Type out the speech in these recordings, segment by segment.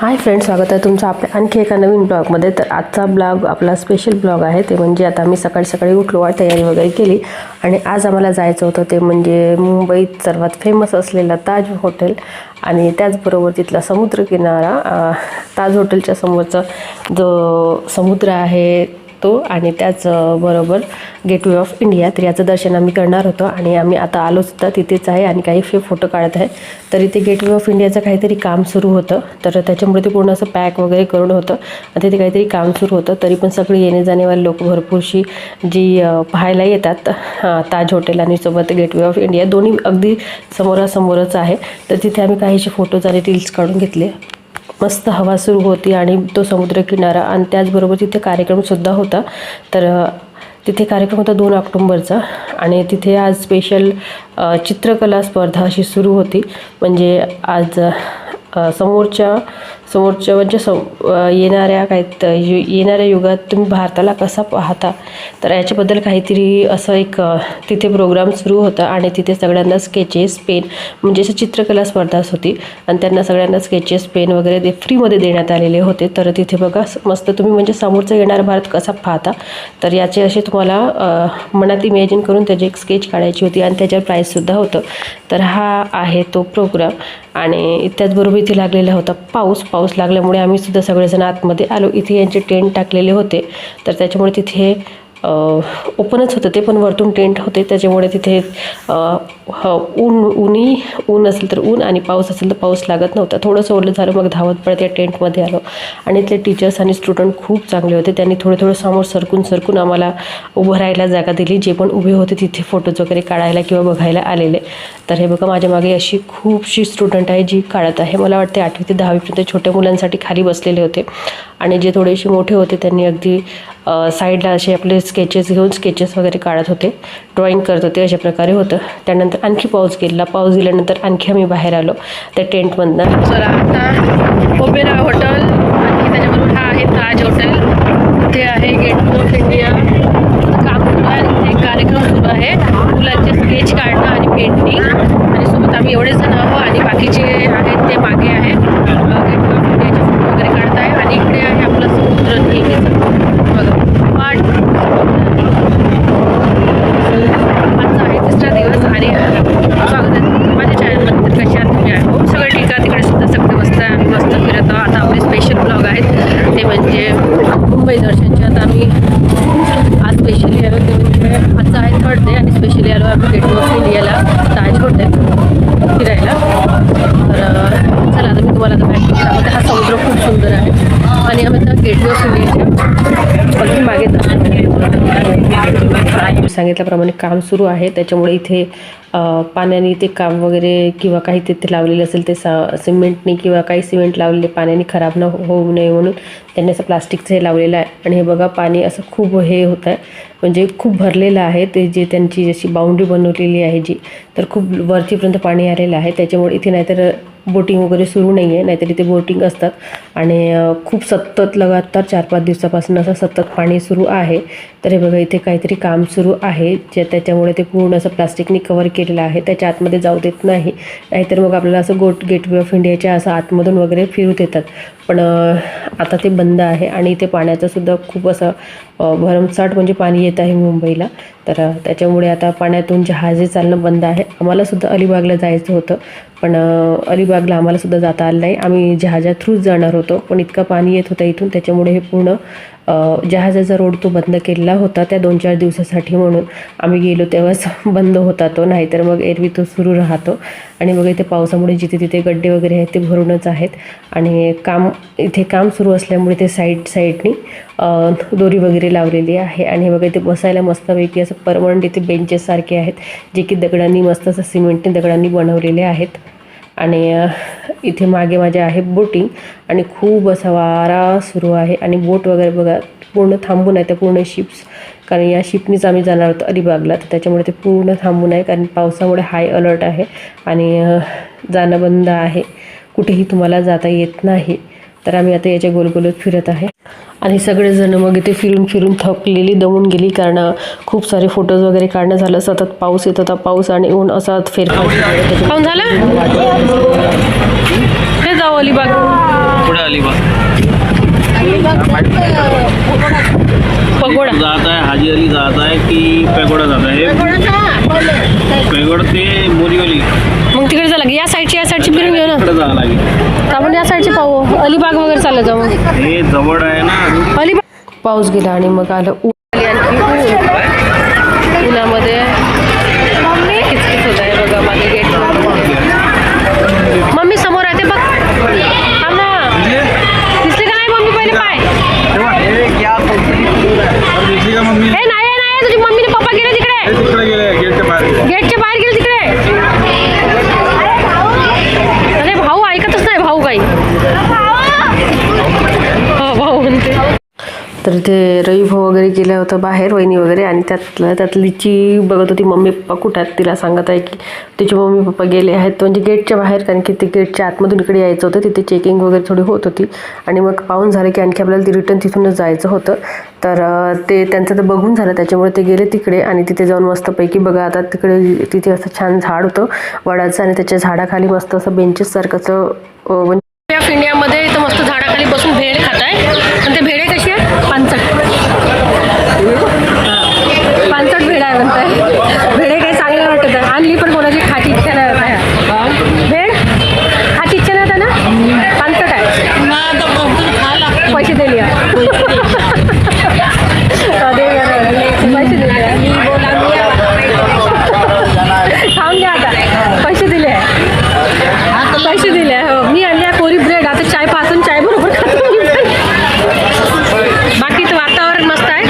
Hi friend स्वागत आहे तुमचं आपल्या आणखी एका नवीन ब्लॉगमध्ये. तर आजचा ब्लॉग आपला स्पेशल ब्लॉग आहे. ते म्हणजे आता आम्ही सकाळी सकाळी उठलो आहे तयारी वगैरे केली. आणि आज आम्हाला जायचं होतं ते म्हणजे मुंबईत सर्वात फेमस असलेलं ताज हॉटेल आणि त्याचबरोबर तिथला समुद्रकिनारा. ताज हॉटेलच्या समोरचा जो समुद्र आहे तो आणि त्याचबरोबर गेटवे ऑफ इंडिया तर याचं दर्शन आम्ही करणार होतो आणि आम्ही आता आलो सुद्धा तिथेच आहे आणि काही फे फोटो काढत आहे. तर इथे गेटवे ऑफ इंडियाचं काहीतरी काम सुरू होतं. तर त्याच्यामुळे ते पूर्ण असं पॅक वगैरे करून होतं. आणि तिथे काहीतरी काम सुरू होतं. तरी पण सगळी येणे जाणेवाले लोक भरपूरशी जी पाहायला येतात. हां, ताज हॉटेल आणि सोबत गेटवे ऑफ इंडिया दोन्ही अगदी समोरासमोरच आहे. तर तिथे आम्ही काहीसे फोटोज आणि रील्स काढून घेतले. मस्त हवा सुरू होती आणि तो समुद्रकिनारा आणि त्याचबरोबर तिथे कार्यक्रमसुद्धा होता. तर तिथे कार्यक्रम होता दोन ऑक्टोंबरचा आणि तिथे आज स्पेशल चित्रकला स्पर्धा अशी सुरू होती. म्हणजे आज समोरच्या समोरच्या म्हणजे सम येणाऱ्या काही यु- येणाऱ्या युगात तुम्ही भारताला कसा पाहता? तर याच्याबद्दल काहीतरी असं एक तिथे प्रोग्राम सुरू होता आणि तिथे सगळ्यांना स्केचेस पेन म्हणजे असं चित्रकला स्पर्धाच होती. आणि त्यांना सगळ्यांना स्केचेस पेन वगैरे ते फ्रीमध्ये देण्यात आलेले होते. तर तिथे बघा मस्त तुम्ही म्हणजे समोरचा येणारा भारत कसा पाहता? तर याचे असे तुम्हाला मनात इमॅजिन करून त्याची एक स्केच काढायची होती आणि त्याच्यावर प्राईजसुद्धा होतं. तर हा आहे तो प्रोग्राम आणि त्याचबरोबर इथे लागलेला होता पाऊस पाऊस. पाऊस लागल्यामुळे आम्ही सुद्धा सगळेजण आतमध्ये आलो. इथे यांचे टेंट टाकलेले होते. तर त्याच्यामुळे तिथे ओपनच होतं ते पण वरतून टेंट होते. त्याच्यामुळे तिथे ह ऊन ऊनी ऊन असेल तर ऊन आणि पाऊस असेल तर पाऊस लागत नव्हता. थोडंसं ओढलं झालं मग धावत पडत या टेंटमध्ये आलो. आणि इथले टीचर्स आणि स्टुडंट खूप चांगले होते. त्यांनी थोडं थोडं समोर सरकून सरकून आम्हाला उभं राहायला जागा दिली. जे पण उभे होते तिथे फोटोज वगैरे काढायला किंवा बघायला आलेले. तर हे बघा माझ्या मागे अशी खूपशी स्टुडंट आहे जी काढत आहे. मला वाटते आठवी ते दहावीपर्यंत छोट्या मुलांसाठी खाली बसलेले होते. आणि जे थोडेसे मोठे होते त्यांनी अगदी साईडला असे आपले स्केचेस घेऊन स्केचेस वगैरे काढत होते. ड्रॉइंग करत होते अशा प्रकारे होतं. त्यानंतर आणखी पाऊस गेला पाऊस गेल्यानंतर आणखी आम्ही बाहेर आलो. त्या टेंटमधनं चला आता ओपेरा हॉटेल आणि त्याच्याबरोबर हा आहे ताज हॉटेल इथे आहे गेट ऑफ इंडिया काम सुरू आहे आणि इथे एक कार्यक्रम सुरू आहे मुलांचे स्केच काढणं आणि पेंटिंग आणि सोबत आम्ही एवढेच जण आहोत आणि बाकीचे आहेत ते मागे आहे गेट ऑफ इंडियाचे फोटो वगैरे काढत आहे आणि इकडे आहे आपलं समुद्र नेहमीचं बघा पाट आजचा आहे तिसरा दिवस आणि स्वागत आहे तुमचं माझ्या चॅनलमध्ये तर कशा आहात तुम्ही आहे हो सगळं ठीक आहे तिकडे सुद्धा सगळे मस्त आहे आम्ही मस्त फिरत आहोत आता आपले स्पेशल ब्लॉग आहेत ते म्हणजे मुंबई दर्शनचे आता आम्ही आज स्पेशली आलो ते म्हणजे आजचा आहे थर्ड डे आणि स्पेशली आलो आम्ही गेट ऑफ इंडियाला ताज हॉटेल फिरायला तर अं, चला आता मी तुम्हाला आता बॅक दाखवते हा समुद्र खूप सुंदर आहे आणि आम्ही आता गेटवे ऑफ इंडियाच्या अगदी मागे जातो. सांगितल्याप्रमाणे काम सुरू आहे. त्याच्यामुळे इथे पाण्याने ते काम वगैरे किंवा काही तिथे लावलेले असेल ते सा सिमेंटने किंवा काही सिमेंट लावलेले पाण्याने खराब न हो, होऊ नये म्हणून त्यांनी असं प्लास्टिकचं हे लावलेलं आहे. आणि हे बघा पाणी असं खूप हे होत आहे. म्हणजे खूप भरलेलं आहे. ते जे त्यांची जशी बाउंड्री बनवलेली आहे जी तर खूप वरतीपर्यंत पाणी आलेलं आहे. त्याच्यामुळे इथे नाहीतर बोटिंग वगैरे सुरू नाही आहे नाहीतरी ते बोटिंग असतात. आणि खूप सतत लगातार चार पाच दिवसापासून असं सतत पाणी सुरू आहे. तर हे बघा इथे काहीतरी काम सुरू आहे. जे त्याच्यामुळे ते पूर्ण असं प्लास्टिकने कवर केलेलं आहे. त्याच्या आतमध्ये जाऊ देत नाही. नाहीतर मग आपल्याला असं गोट गेटवे ऑफ इंडियाच्या असं आतमधून वगैरे फिरू देतात. पण आता ते बंद आहे आणि इथे पाण्याचंसुद्धा खूप असं भरमसाट भरमसाठ म्हणजे पाणी येत आहे मुंबईला. तर त्याच्यामुळे आता पाण्यातून जहाजे चालणं बंद आहे. आम्हालासुद्धा अलिबागला जायचं होतं. पण अलिबागला आम्हालासुद्धा जाता आलं नाही. आम्ही जहाजा थ्रूच जाणार होतो. पण इतकं पाणी येत होतं इथून. त्याच्यामुळे हे पूर्ण जहाजाचा रोड तो बंद केलेला होता त्या दोन चार दिवसासाठी म्हणून. आम्ही गेलो तेव्हाच बंद होता तो. नाहीतर मग एरवी तो सुरू राहतो. आणि मग इथे पावसामुळे जिथे तिथे गड्डे वगैरे आहेत ते भरूनच आहेत. आणि काम इथे काम सुरू असल्यामुळे ते साईड साईडनी दोरी वगैरे लावलेली आहे. आणि हे बघा इथे बसायला मस्तपैकी असं परमनंट इथे बेंचेससारखे आहेत जे की दगडांनी मस्त असं सिमेंटने दगडांनी बनवलेले आहेत. आणि इथे मागे माझ्या आहे बोटिंग आणि खूप असा वारा सुरू आहे. आणि बोट वगैरे बघा पूर्ण थांबून आहे त्या पूर्ण शिप्स कारण या शिपनीच आम्ही जाणार होतो अलिबागला तर त्याच्यामुळे ते पूर्ण थांबून आहे कारण पावसामुळे हाय अलर्ट आहे. आणि जाणं बंद आहे. कुठेही तुम्हाला जाता येत नाही. तर आम्ही आता याच्या गोलगोलत फिरत आहे. आणि सगळेजण मग इथे फिरून फिरून थकलेली दमून गेली कारण खूप सारे फोटोज वगैरे काढणं झालं सतत पाऊस येत होता. पाऊस आणि ऊन असा फेरफार पाऊस झाला? हे जाऊ अलिबाग. पुढे अलिबाग. पगोडा. जात आहे हाजी अली जात आहे की पेगोडा जात आहे? पेगोड ते मोरीवली मग तिकडे झालं या साईडची या साईडची फिरून घेऊ ना. आपण या साईडची पाहू. अलिबाग वगैरे चाललं जाऊ. हे जवळ आहे ना. अलिबाग पाऊस गेला आणि मग आली आणखी तर ते रविभाऊ वगैरे गेलं होतं बाहेर वहिनी वगैरे आणि त्यातलं त्यात लिची बघत होती मम्मी पप्पा कुठं आहेत तिला सांगत आहे की तिचे मम्मी पप्पा गेले आहेत. म्हणजे गेटच्या बाहेर कारण की ते गेटच्या आतमधून इकडे यायचं होतं तिथे चेकिंग वगैरे थोडी होत होती. आणि मग पाहून झालं की आणखी आपल्याला ती रिटर्न तिथूनच जायचं होतं. तर ते त्यांचं तर बघून झालं त्याच्यामुळे ते गेले तिकडे आणि तिथे जाऊन मस्तपैकी बघा आता तिकडे तिथे असं छान झाड होतं वडाचं आणि त्याच्या झाडाखाली मस्त असं बेंचेस सारखं असं म्हणजे ऑफ इंडियामध्ये इथं मस्त झाडाखाली बसून भेळ खात पानचट भेळ आहे म्हणताय भेळे काही चांगले वाटत आहे आणली पण कोणाची खाची इच्छा नाही होत आहे भेळ खाची इच्छा नाही होत आहे ना पानचट आहे पैसे दिले पैसे दिले खाऊन घ्या आता पैसे दिले पैसे दिले हो मी आणल्या कोरी ब्रेड आता चायपासून चाय बरोबर खातो मी पण. बाकीचं वातावरण मस्त आहे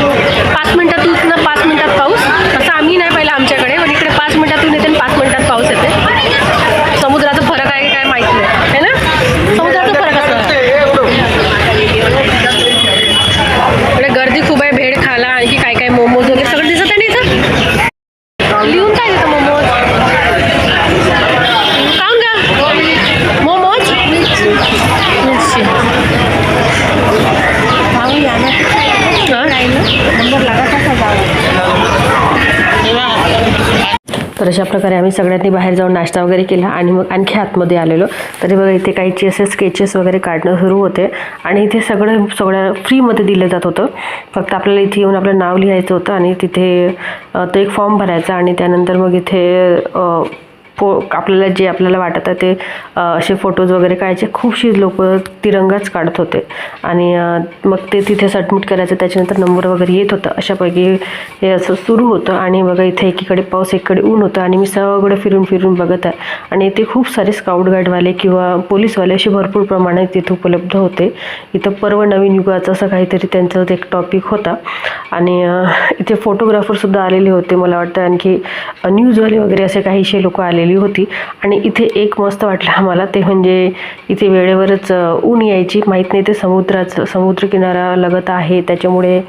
पाच मिनिटात ऊन ना पाच मिनिटात पाऊस असं आम्ही नाही पाहिलं आमच्याकडे पण इकडे पाच मिनिटातून येते आणि पाच मिनिटात पाऊस येते समुद्राचा फरक आहे की काय माहीत नाही है ना समुद्राचा फरक असतो इकडे गर्दी खूप आहे भेळ खायला आणखी काय काय मोमोज वगैरे सगळं दिसत आहे ना इथं लिहून काय देतं मोमोज काऊन का मोमोज मिरची तर अशा प्रकारे आम्ही सगळ्यांनी बाहेर जाऊन नाश्ता वगैरे केला आणि मग आणखी आतमध्ये आलेलो. तरी बघा इथे काही असे स्केचेस वगैरे काढणं सुरू होते. आणि इथे सगळं सगळं फ्रीमध्ये दिलं जात होतं. फक्त आपल्याला इथे येऊन आपलं नाव लिहायचं होतं आणि तिथे तो एक फॉर्म भरायचा आणि त्यानंतर मग इथे फो आपल्याला जे आपल्याला वाटत आहे ते असे फोटोज वगैरे काढायचे. खूपशी लोक तिरंगाच काढत होते. आणि मग ते तिथे सबमिट करायचं. त्याच्यानंतर नंबर वगैरे येत होतं. अशापैकी हे असं सुरू होतं. आणि बघा इथे एकीकडे पाऊस एकीकडे ऊन होतं. आणि मी सगळं फिरून फिरून बघत आहे. आणि इथे खूप सारे स्काउट गाईडवाले किंवा पोलीसवाले असे भरपूर प्रमाणात तिथे उपलब्ध होते. इथं पर्व नवीन युगाचं असं काहीतरी त्यांचं एक टॉपिक होता. आणि इथे फोटोग्राफरसुद्धा आलेले होते मला वाटतं. आणखी न्यूजवाले वगैरे असे काहीशे लोक आलेले होती. आणि इथे एक मस्त वाटलं आम्हाला. ते म्हणजे इथे वेळेवरच ऊन यायची. माहीत नाही ते समुद्राचं समुद्रकिनारा लगत आहे. त्याच्यामुळे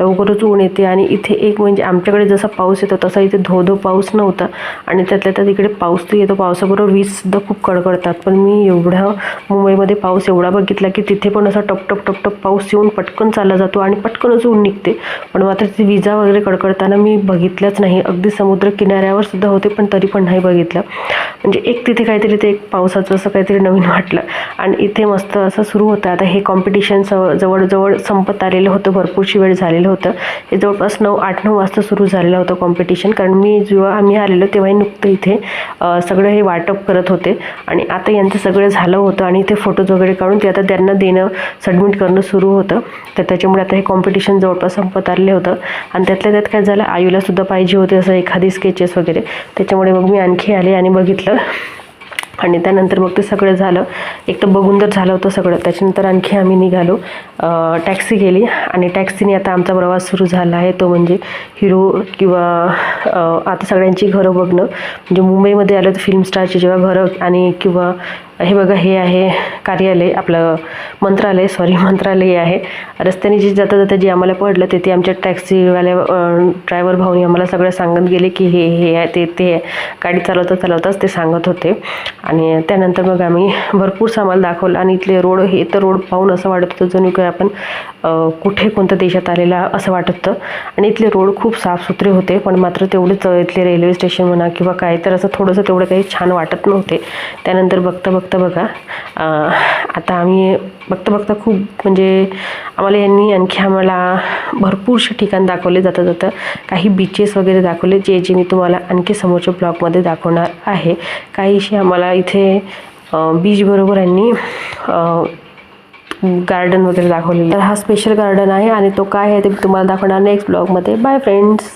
लवकरच ऊन येते. आणि इथे एक म्हणजे आमच्याकडे जसा पाऊस येतो तसा इथे धो धो पाऊस नव्हता. आणि त्यातल्या त्यात इकडे पाऊस तर येतो. पावसाबरोबर वीजसुद्धा खूप कडकडतात. पण मी एवढा मुंबईमध्ये पाऊस एवढा बघितला की तिथे पण असा टप टप टप टप पाऊस येऊन पटकन चालला जातो आणि पटकनच ऊन निघते. पण मात्र तिथे विजा वगैरे कडकडताना मी बघितलंच नाही. अगदी समुद्र किनाऱ्यावर सुद्धा होते पण तरी पण नाही बघितलं. म्हणजे एक तिथे काहीतरी ते एक पावसाचं असं काहीतरी नवीन वाटलं. आणि इथे मस्त असं सुरू होतं. आता हे कॉम्पिटिशन जवळजवळ संपत आलेलं होतं. भरपूरशी वेळ झालेलं होतं. हे जवळपास नऊ आठ नऊ वाजता सुरू झालेलं होतं कॉम्पिटिशन कारण मी जेव्हा आम्ही आलेलो तेव्हाही नुकतं इथे सगळं हे वाटप करत होते. आणि आता यांचं सगळं झालं होतं. आणि इथे फोटोज वगैरे काढून ते आता त्यांना देणं सबमिट करणं सुरू होतं. तर त्याच्यामुळे आता हे कॉम्पिटिशन जवळपास संपत आलेलं होतं. आणि त्यातल्या त्यात काय झालं? आयूला सुद्धा पाहिजे होते असं एखादी स्केचेस वगैरे. त्याच्यामुळे मग मी आणखी आले. आणि बघितलं. आणि त्यानंतर मग ते सगळं झालं. एक तर बघून तर झालं होतं सगळं. त्याच्यानंतर आणखी आम्ही निघालो. टॅक्सी गेली आणि टॅक्सीने आता आमचा प्रवास सुरू झाला आहे. तो म्हणजे हिरो किंवा आता सगळ्यांची घरं बघणं. म्हणजे मुंबईमध्ये आलं तर फिल्म स्टारची जेव्हा घरं आणि किंवा हे बघा हे आहे कार्यालय आपलं मंत्रालय सॉरी मंत्रालय आहे. रस्त्याने जे जाता जाता जे आम्हाला पडलं ते ते आमच्या टॅक्सीवाल्या ड्रायव्हर भाऊनी आम्हाला सगळं सांगत गेले की हे हे आहे ते ते आहे. गाडी चालवता चालवताच ते सांगत होते. आणि त्यानंतर मग आम्ही भरपूर सामान दाखवलं. आणि इथले रोड हे तर रोड पाहून असं वाटत होतं जणू काय आपण कुठे कोणत्या देशात आलेला असं वाटत होतं. आणि इथले रोड खूप साफसुथरे होते पण मात्र तेवढेच इथले रेल्वे स्टेशन म्हणा किंवा काय तर असं थोडंसं तेवढं काही छान वाटत नव्हते. त्यानंतर बघता बघता बघा आता आम्ही बघता बघता खूप म्हणजे आम्हाला यांनी आणखी आम्हाला भरपूरसे ठिकाण दाखवले जाता जातं. काही बीचेस वगैरे दाखवले जे जे मी तुम्हाला आणखी समोरच्या ब्लॉगमध्ये दाखवणार आहे. काहीशी आम्हाला इथे बीच बरोबर यांनी गार्डन वगैरे दाखवलेलं. तर हा स्पेशल गार्डन आहे आणि तो काय आहे ते तुम्हाला दाखवणार नेक्स्ट ब्लॉगमध्ये बाय फ्रेंड्स